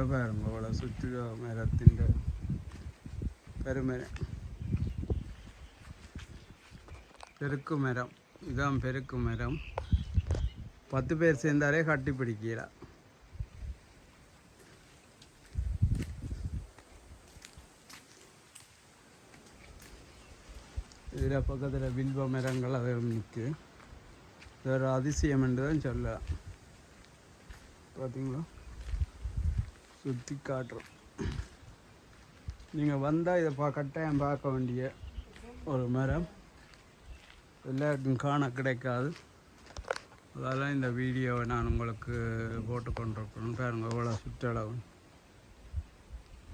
இதில் பாருங்க அவ்வளோ சுற்றுலா மரத்தின் பெருமை பெருக்கு மரம் இதான் பெருக்கு மரம் பத்து பேர் சேர்ந்தாலே கட்டி பிடிக்கலாம் இதில் பக்கத்தில் வில்வ மரங்கள் அதுவும் நிற்கு இது ஒரு அதிசயம் என்று தான் சொல்லலாம் பார்த்தீங்களா சுற்றி காட்டுறோம் நீங்கள் வந்தால் இதை பா கட்டாயம் பார்க்க வேண்டிய ஒரு மரம். எல்லாருக்கும் காண கிடைக்காது. அதெல்லாம் இந்த வீடியோவை நான் உங்களுக்கு போட்டு கொண்டிருக்கணும் பாருங்க எவ்வளோ சுற்றளவு.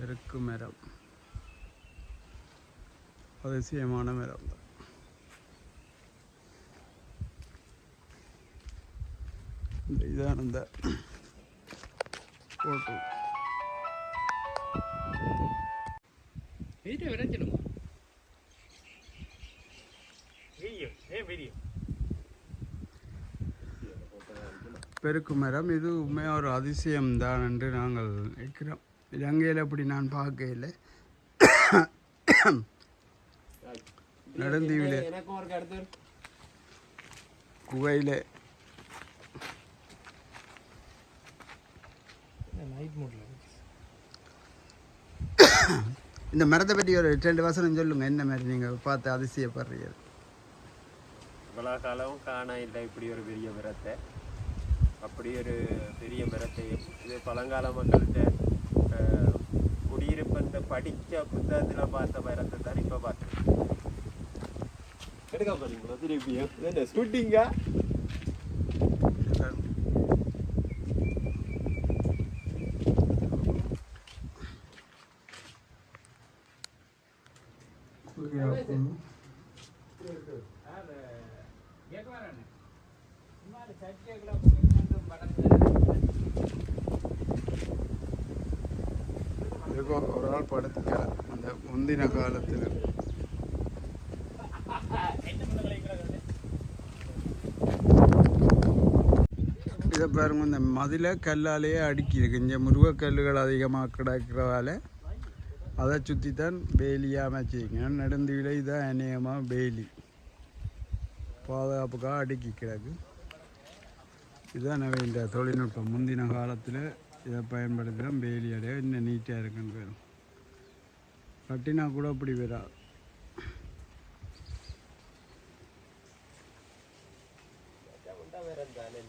இருக்கு மரம். அதிசயமான மரம் தான். இதான் இந்த போட்டோ வீடியோ விரைச்சிடுமா வீடியோ ஏன் வீடியோ பெருக்கு மரம் இது உண்மையாக ஒரு அதிசயம் தான் என்று நாங்கள் நிற்கிறோம் இலங்கையில் அப்படி நான் பார்க்கல நெடுந்தீவில் எனக்கும் ஒரு கருத்து குகையில் நைட் மூட்ல இந்த மரத்தை பற்றி ஒரு ரெண்டு வசனம் சொல்லுங்க. என்ன மாதிரி நீங்கள் பார்த்து அதிசயப்படுறீங்க இவ்வளோ காலம் காண இல்லை இப்படி ஒரு பெரிய மரத்தை. அப்படி ஒரு பெரிய மரத்தையும் இது பழங்கால மக்கள்கிட்ட குடியிருப்பு இந்த படித்த புத்தகத்தில் பார்த்த மரத்தை தான் இப்போ பார்த்துருக்கேன் எடுக்க போறீங்களா திருப்பியும். ஷூட்டிங்கா இதுக்கும் ஒரு நாள் படுத்துக்க. அந்த முந்தின காலத்தில். இதை பாருங்க இந்த மதில கல்லாலேயே அடிக்கிது இங்கே முருகக்கல்லுகள் அதிகமாக கிடக்கிறதால அதை சுற்றி தான் பெயிலியாக அமைச்சிங்க நடந்து நடந்தீட இதான் அநேகமாக பெயிலி பாதுகாப்புக்காக அடுக்கி கிடக்கு. இதுதான் நம்ம இந்த தொழில்நுட்பம். முந்தின காலத்தில் இதை பயன்படுத்துகிறோம் பெயிலி அடைய இன்னும் நீட்டாக இருக்குன்னு வேணும் கட்டினா கூட இப்படி வேற வேறு